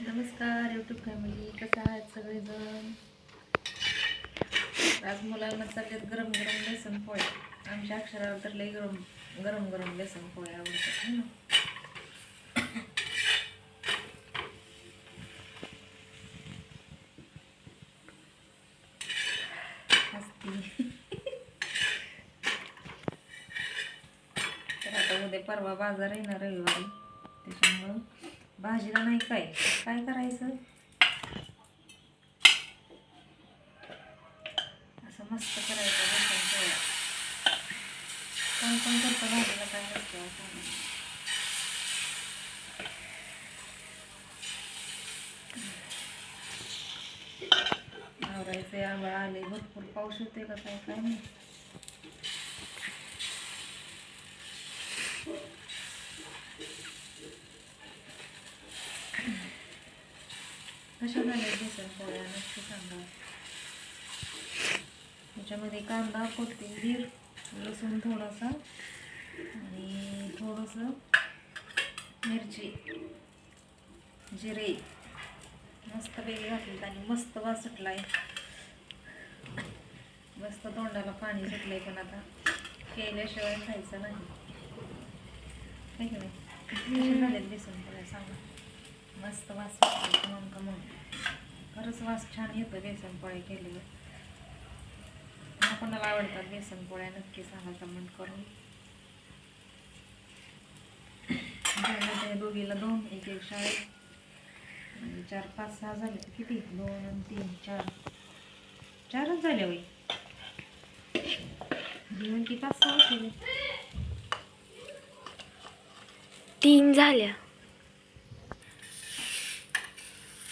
नमस्कार YouTube family कसं आहात सगळेजण? आज मुलांना चाललेत गरम गरम बेसन पोळे आमच्या अक्षराला तर लई गरम गरम गरम बेसन पोळे आवडतात ना? तर आता उद्या परवा बाजार येणार रविवारी त्याच्यामुळं भाजीला नाही काय? काय करायचं? असं मस्त करायचं बेसन कोण कोण करतं भाजीला काय नसतं असं नाही. आले भरपूर पाऊस होते का काय? काय नाही कशा झाल्या बेसन पोळ्या नक्की सांगा त्याच्यामध्ये कांदा कोथिंबीर लसूण थोडासा आणि थोडंसं मिरची जिरे. मस्त वेगळी घातलेत आणि मस्त वास सुटलाय मस्त तोंडाला पाणी सुटलंय पण आता केल्याशिवाय खायचं नाही. है की नाही? कसे झालेत मस्त वास मग कमन खरंच वास छान येतो बेसन पोळ्या केलेलं मला कोणाला आवडतात बेसन पोळ्या नक्की सांगा कमेंट करून. दोघीला दोन एक एक शाळेत. चार पाच सहा झाले किती? दोन आणि तीन चार. चारच झाले होई दोन की पाच सहा केले तीन झाल्या.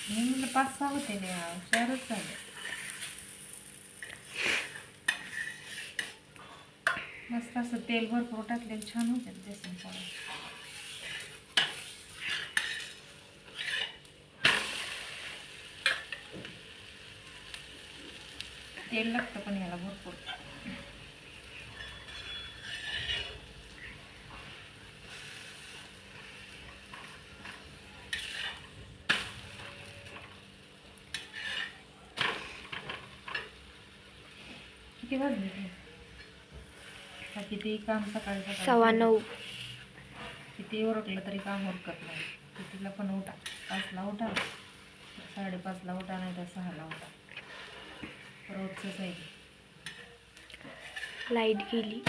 मी म्हटलं पाच सहा होते ना यार. चारच झाले मस्त असं तेल भरपूर टाकले छान होते बेसन पोळ्या तेल लागतं पण याला भरपूर किती वाजले किती काम सकाळी सव्वा नऊ. किती ओरखलं तरी काम उरकत नाही. कितीला पण उठा. पाचला उठा. साडेपाचला उठा नाही तर सहाला उठा. रोजचंच आहे. लाइट गेली.